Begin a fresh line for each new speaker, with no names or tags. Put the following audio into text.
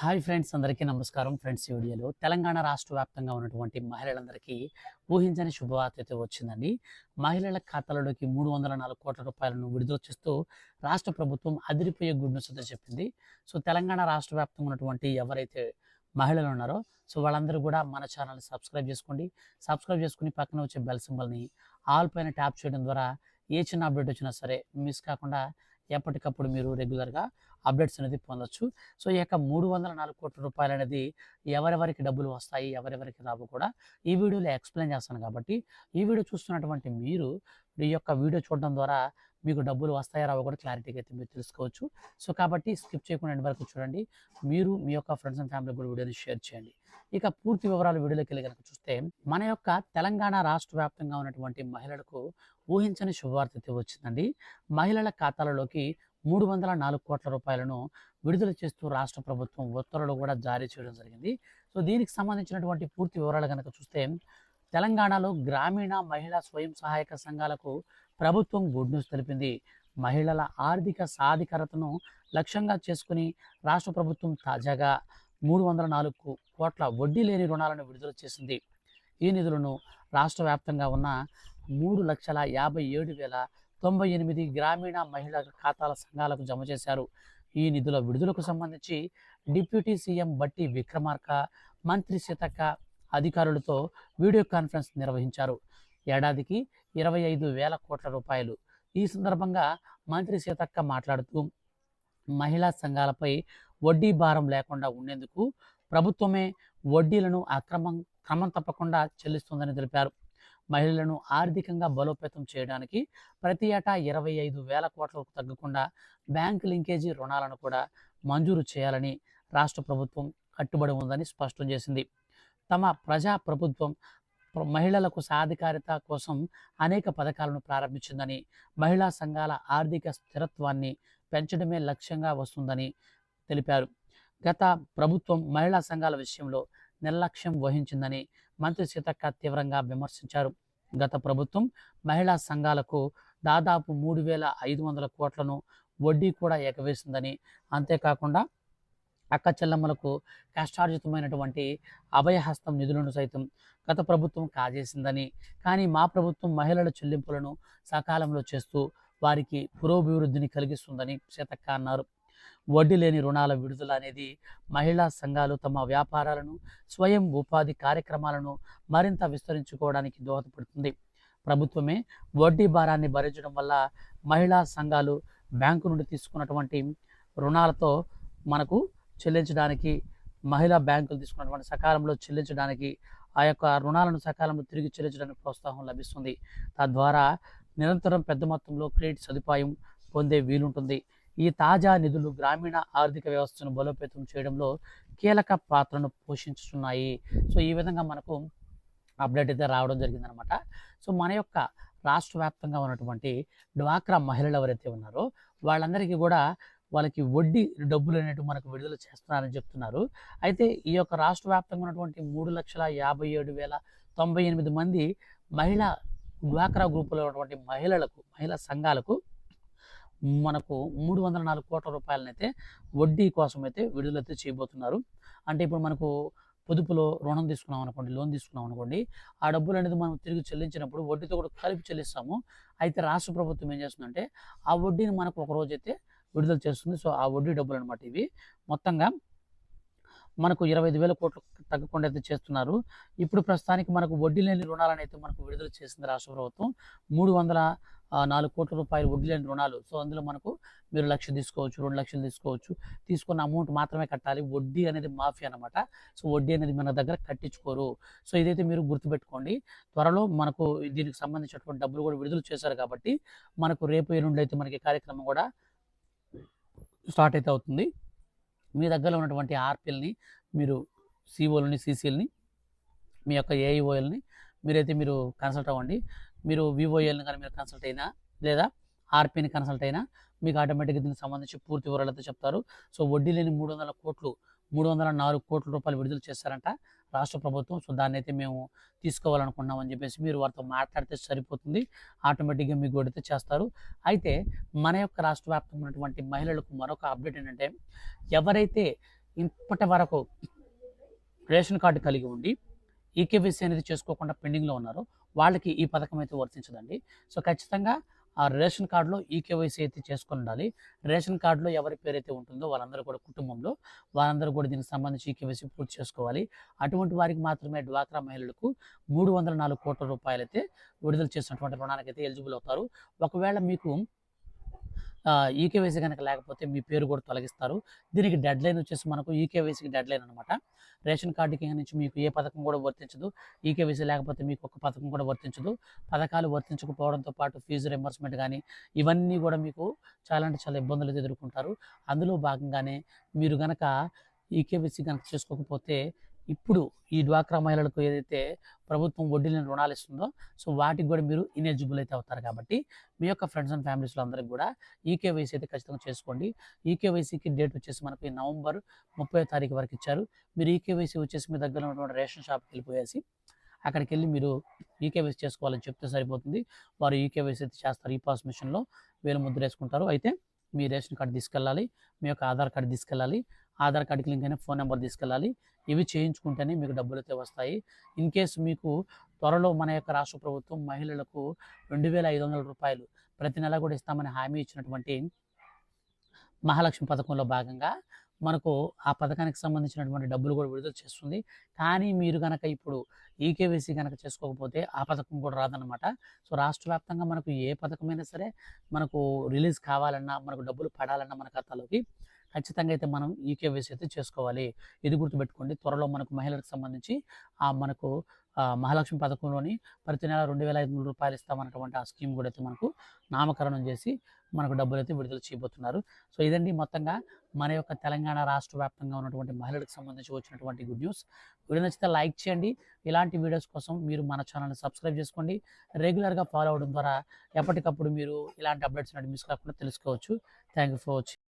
Hi friends అందరికీ నమస్కారం. Friends ఈ వీడియోలో తెలంగాణ రాష్ట్ర వ్యాప్తంగా ఉన్నటువంటి మహిళలందరికీ ఊహించని శుభవార్త అయితే వచ్చిందండి. మహిళల ఖాతాలలోకి మూడు వందల నాలుగు కోట్ల రూపాయలను విడుదల చేస్తూ రాష్ట్ర ప్రభుత్వం అదిరిపోయే గుడ్ న్యూస్ అయితే చెప్పింది. సో తెలంగాణ రాష్ట్ర వ్యాప్తంగా ఉన్నటువంటి ఎవరైతే మహిళలు ఉన్నారో సో వాళ్ళందరూ కూడా మన ఛానల్ని సబ్స్క్రైబ్ చేసుకోండి. సబ్స్క్రైబ్ చేసుకుని పక్కన వచ్చే బెల్ సింబల్ని ఆల్ పైన ట్యాప్ చేయడం ద్వారా ఏ చిన్న అప్డేట్ వచ్చినా సరే మిస్ కాకుండా ఎప్పటికప్పుడు మీరు రెగ్యులర్గా అప్డేట్స్ అనేది పొందొచ్చు. సో ఈ యొక్క మూడు వందల నాలుగు కోట్ల రూపాయలు అనేది ఎవరెవరికి డబ్బులు వస్తాయి ఎవరెవరికి రావు కూడా ఈ వీడియోలో ఎక్స్ప్లెయిన్ చేస్తాను కాబట్టి ఈ వీడియో చూస్తున్నటువంటి మీరు ఈ యొక్క వీడియో చూడడం ద్వారా మీకు డబ్బులు వస్తాయా రావో కూడా క్లారిటీగా అయితే మీరు తెలుసుకోవచ్చు. సో కాబట్టి స్కిప్ చేయకుండా ఎండ్ వరకు చూడండి. మీరు మీ యొక్క ఫ్రెండ్స్ అండ్ ఫ్యామిలీ కూడా వీడియోని షేర్ చేయండి. ఇక పూర్తి వివరాలు వీడియోలోకి వెళ్ళి కనుక చూస్తే మన యొక్క తెలంగాణ రాష్ట్ర వ్యాప్తంగా ఉన్నటువంటి మహిళలకు ఊహించని శుభవార్త అయితే వచ్చిందండి. మహిళల ఖాతాలలోకి మూడు వందల నాలుగు కోట్ల రూపాయలను విడుదల చేస్తూ రాష్ట్ర ప్రభుత్వం ఉత్తర్వులు కూడా జారీ చేయడం జరిగింది. సో దీనికి సంబంధించినటువంటి పూర్తి వివరాలు కనుక చూస్తే తెలంగాణలో గ్రామీణ మహిళా స్వయం సహాయక సంఘాలకు ప్రభుత్వం గుడ్ న్యూస్ తెలిపింది. మహిళల ఆర్థిక సాధికారతను లక్ష్యంగా చేసుకుని రాష్ట్ర ప్రభుత్వం తాజాగా మూడు వందల నాలుగు కోట్ల వడ్డీ లేని రుణాలను విడుదల చేసింది. ఈ నిధులను రాష్ట్ర వ్యాప్తంగా ఉన్న మూడు లక్షల యాభై ఏడు వేల తొంభై ఎనిమిది గ్రామీణ మహిళా ఖాతాల సంఘాలకు జమ చేశారు. ఈ నిధుల విడుదలకు సంబంధించి డిప్యూటీ సీఎం బట్టి విక్రమార్క మంత్రి సీతక్క అధికారులతో వీడియో కాన్ఫరెన్స్ నిర్వహించారు. ఏడాదికి ఇరవై ఐదు వేల కోట్ల రూపాయలు. ఈ సందర్భంగా మంత్రి సీతక్క మాట్లాడుతూ మహిళా సంఘాలపై వడ్డీ భారం లేకుండా ఉండేందుకు ప్రభుత్వమే వడ్డీలను అక్రమం క్రమం తప్పకుండా చెల్లిస్తుందని తెలిపారు. మహిళలను ఆర్థికంగా బలోపేతం చేయడానికి ప్రతి ఏటా ఇరవై ఐదు వేల కోట్లకు తగ్గకుండా బ్యాంక్ లింకేజీ రుణాలను కూడా మంజూరు చేయాలని రాష్ట్ర ప్రభుత్వం కట్టుబడి ఉందని స్పష్టం చేసింది. తమ ప్రజా ప్రభుత్వం మహిళలకు సాధికారిత కోసం అనేక పథకాలను ప్రారంభించిందని మహిళా సంఘాల ఆర్థిక స్థిరత్వాన్ని పెంచడమే లక్ష్యంగా వస్తుందని తెలిపారు. గత ప్రభుత్వం మహిళా సంఘాల విషయంలో నిర్లక్ష్యం వహించిందని మంత్రి సీతక్క తీవ్రంగా విమర్శించారు. గత ప్రభుత్వం మహిళా సంఘాలకు దాదాపు మూడు వేల ఐదు వందల కోట్లను వడ్డీ కూడా ఎగవేసిందని. అంతేకాకుండా అక్క చెల్లమ్మలకు కష్టార్జితమైనటువంటి అభయహస్తం నిధులను సైతం గత ప్రభుత్వం కాజేసిందని. కానీ మా ప్రభుత్వం మహిళల చెల్లింపులను సకాలంలో చేస్తూ వారికి పురోభివృద్ధిని కలిగిస్తుందని సీతక్క అన్నారు. వడ్డీ లేని రుణాల విడుదల అనేది మహిళా సంఘాలు తమ వ్యాపారాలను స్వయం ఉపాధి కార్యక్రమాలను మరింత విస్తరించుకోవడానికి దోహదపడుతుంది. ప్రభుత్వమే వడ్డీ భారాన్ని భరించడం వల్ల మహిళా సంఘాలు బ్యాంకు నుండి తీసుకున్నటువంటి రుణాలతో మనకు చెల్లించడానికి మహిళా బ్యాంకులు తీసుకున్నటువంటి సకాలంలో చెల్లించడానికి ఆ యొక్క రుణాలను సకాలంలో తిరిగి చెల్లించడానికి ప్రోత్సాహం లభిస్తుంది. తద్వారా నిరంతరం పెద్ద మొత్తంలో క్రెడిట్ సదుపాయం పొందే వీలుంటుంది. ఈ తాజా నిధులు గ్రామీణ ఆర్థిక వ్యవస్థను బలోపేతం చేయడంలో కీలక పాత్రను పోషించుతున్నాయి. సో ఈ విధంగా మనకు అప్డేట్ అయితే రావడం జరిగిందనమాట. సో మన యొక్క రాష్ట్ర వ్యాప్తంగా ఉన్నటువంటి డ్వాక్రా మహిళలు ఎవరైతే ఉన్నారో వాళ్ళందరికీ కూడా వాళ్ళకి వడ్డీ డబ్బులు అనేవి మనకు విడుదల చేస్తున్నారని చెప్తున్నారు. అయితే ఈ యొక్క రాష్ట్ర వ్యాప్తంగా ఉన్నటువంటి మూడు లక్షల యాభై ఏడు వేల తొంభై ఎనిమిది మంది మహిళా డ్వాక్రా గ్రూపులో ఉన్నటువంటి మహిళలకు మహిళా సంఘాలకు మనకు మూడు వందల నాలుగు కోట్ల రూపాయలనైతే వడ్డీ కోసం అయితే విడుదలైతే చేయబోతున్నారు. అంటే ఇప్పుడు మనకు పొదుపులో రుణం తీసుకున్నాం అనుకోండి లోన్ తీసుకున్నాం అనుకోండి ఆ డబ్బులు అనేది మనం తిరిగి చెల్లించినప్పుడు వడ్డీతో కూడా కలిపి చెల్లిస్తాము. అయితే రాష్ట్ర ప్రభుత్వం ఏం చేస్తుందంటే ఆ వడ్డీని మనకు ఒక రోజు అయితే విడుదల చేస్తుంది. సో ఆ వడ్డీ డబ్బులు అనమాట ఇవి. మొత్తంగా మనకు ఇరవై ఐదు వేల కోట్లు తగ్గకుండా అయితే చేస్తున్నారు. ఇప్పుడు ప్రస్తుతానికి మనకు వడ్డీ లేని రుణాలను అయితే మనకు విడుదల చేసింది రాష్ట్ర ప్రభుత్వం. మూడు వందల నాలుగు కోట్ల రూపాయలు వడ్డీ లేని రుణాలు. సో అందులో మనకు మీరు లక్ష తీసుకోవచ్చు రెండు లక్షలు తీసుకోవచ్చు. తీసుకున్న అమౌంట్ మాత్రమే కట్టాలి. వడ్డీ అనేది మాఫీ అనమాట సో వడ్డీ అనేది మన దగ్గర కట్టించుకోరు. సో ఇదైతే మీరు గుర్తుపెట్టుకోండి. త్వరలో మనకు దీనికి సంబంధించినటువంటి డబ్బులు కూడా విడుదల చేశారు కాబట్టి మనకు రేపు ఎల్లుండి అయితే మనకి కార్యక్రమం కూడా స్టార్ట్ అయితే అవుతుంది. మీ దగ్గర ఉన్నటువంటి ఆర్పిఎల్ని మీరు సిఓలని సీసీఎల్ని మీ యొక్క ఏఈఓఎల్ని మీరైతే మీరు కన్సల్ట్ అవ్వండి. మీరు వివోఎల్ని కానీ మీరు కన్సల్ట్ అయినా లేదా ఆర్పీని కన్సల్ట్ అయినా మీకు ఆటోమేటిక్గా దీనికి సంబంధించి పూర్తి వివరాలతో చెప్తారు. సో వడ్డీ లేని మూడు వందల కోట్లు మూడు వందల నాలుగు కోట్ల రూపాయలు విడుదల చేస్తారంట రాష్ట్ర ప్రభుత్వం. సో దాన్ని అయితే మేము తీసుకోవాలనుకున్నామని చెప్పేసి మీరు వారితో మాట్లాడితే సరిపోతుంది. ఆటోమేటిక్గా మీకు గొడితే చేస్తారు. అయితే మన యొక్క రాష్ట్ర వ్యాప్తంగా ఉన్నటువంటి మహిళలకు మరొక అప్డేట్ ఏంటంటే ఎవరైతే ఇప్పటి వరకు రేషన్ కార్డు కలిగి ఉండి ఈకేవీసీ అనేది చేసుకోకుండా పెండింగ్లో ఉన్నారు. వాళ్ళకి ఈ పథకం అయితే వర్తించదండి. సో ఖచ్చితంగా ఆ రేషన్ కార్డులో ఈకేవైసీ అయితే చేసుకొని ఉండాలి. రేషన్ కార్డులో ఎవరి పేరు అయితే ఉంటుందో వాళ్ళందరూ కూడా కుటుంబంలో వాళ్ళందరూ కూడా దీనికి సంబంధించి ఈకేవైసీ పూర్తి చేసుకోవాలి. అటువంటి వారికి మాత్రమే డ్వాక్రా మహిళలకు మూడు వందల నాలుగు కోట్ల రూపాయలు అయితే విడుదల చేసినటువంటి రుణానికి అయితే ఎలిజిబుల్ అవుతారు. ఒకవేళ మీకు ఈకేవైసీ కనుక లేకపోతే మీ పేరు కూడా తొలగిస్తారు. దీనికి డెడ్ లైన్ వచ్చేసి మనకు ఈకేవైసీకి డెడ్ లైన్ అనమాట రేషన్ కార్డుకి నుంచి మీకు ఏ పథకం కూడా వర్తించదు. ఈకేవైసీ లేకపోతే మీకు ఒక పథకం కూడా వర్తించదు. పథకాలు వర్తించకపోవడంతో పాటు ఫీజు రింబర్స్మెంట్ కానీ ఇవన్నీ కూడా మీకు చాలా అంటే చాలా ఇబ్బందులు ఎదుర్కొంటారు. అందులో భాగంగానే మీరు కనుక ఈ ఈకేవైసీ కనుక చేసుకోకపోతే ఇప్పుడు ఈ డ్వాక్రా మహిళలకు ఏదైతే ప్రభుత్వం వడ్డీ లేని రుణాలు ఇస్తుందో సో వాటికి కూడా మీరు ఇనెలిజిబుల్ అయితే అవుతారు కాబట్టి మీ యొక్క ఫ్రెండ్స్ అండ్ ఫ్యామిలీస్లో అందరికి కూడా ఈకేవైసీ అయితే ఖచ్చితంగా చేసుకోండి. ఈకేవైసీకి డేట్ వచ్చేసి మనకి నవంబర్ ముప్పై తారీఖు వరకు ఇచ్చారు. మీరు ఈకేవైసీ వచ్చేసి మీ దగ్గర ఉన్నటువంటి రేషన్ షాప్కి వెళ్ళిపోయేసి అక్కడికి వెళ్ళి మీరు ఈకేవైసీ చేసుకోవాలని చెప్తే సరిపోతుంది. వారు ఈకేవైసీ అయితే చేస్తారు. ఈ పాస్ మిషన్లో వేలు ముద్ర వేసుకుంటారు. అయితే మీ రేషన్ కార్డు తీసుకెళ్ళాలి మీ యొక్క ఆధార్ కార్డు తీసుకెళ్ళాలి ఆధార్ కార్డుకి లింక్ అయిన ఫోన్ నెంబర్ తీసుకెళ్ళాలి. ఇవి చేయించుకుంటేనే మీకు డబ్బులు అయితే వస్తాయి. ఇన్ కేసు మీకు త్వరలో మన యొక్క రాష్ట్ర ప్రభుత్వం మహిళలకు రెండు వేల ఐదు వందల రూపాయలు ప్రతి నెల కూడా ఇస్తామని హామీ ఇచ్చినటువంటి మహాలక్ష్మి పథకంలో భాగంగా మనకు ఆ పథకానికి సంబంధించినటువంటి డబ్బులు కూడా విడుదల చేస్తుంది. కానీ మీరు కనుక ఇప్పుడు ఈకేవీసీ కనుక చేసుకోకపోతే ఆ పథకం కూడా రాదనమాట సో రాష్ట్ర వ్యాప్తంగా మనకు ఏ పథకమైనా సరే మనకు రిలీజ్ కావాలన్నా మనకు డబ్బులు పడాలన్నా మన ఖాతాలోకి ఖచ్చితంగా అయితే మనం ఈకేవైసీ అయితే చేసుకోవాలి. ఇది గుర్తుపెట్టుకోండి. త్వరలో మనకు మహిళలకు సంబంధించి ఆ మనకు మహాలక్ష్మి పథకంలోని ప్రతి నెల రెండు వేల ఐదు వందల రూపాయలు ఇస్తామన్నటువంటి ఆ స్కీమ్ కూడా అయితే మనకు నామకరణం చేసి మనకు డబ్బులు అయితే విడుదల చేయబోతున్నారు. సో ఇదండి మొత్తంగా మన యొక్క తెలంగాణ రాష్ట్ర వ్యాప్తంగా ఉన్నటువంటి మహిళలకు సంబంధించి వచ్చినటువంటి గుడ్ న్యూస్. వీడియో నచ్చితే లైక్ చేయండి. ఇలాంటి వీడియోస్ కోసం మీరు మన ఛానల్ని సబ్స్క్రైబ్ చేసుకోండి. రెగ్యులర్గా ఫాలో అవడం ద్వారా ఎప్పటికప్పుడు మీరు ఇలాంటి అప్డేట్స్ అనేవి మిస్ కాకుండా తెలుసుకోవచ్చు. Thank you for watching.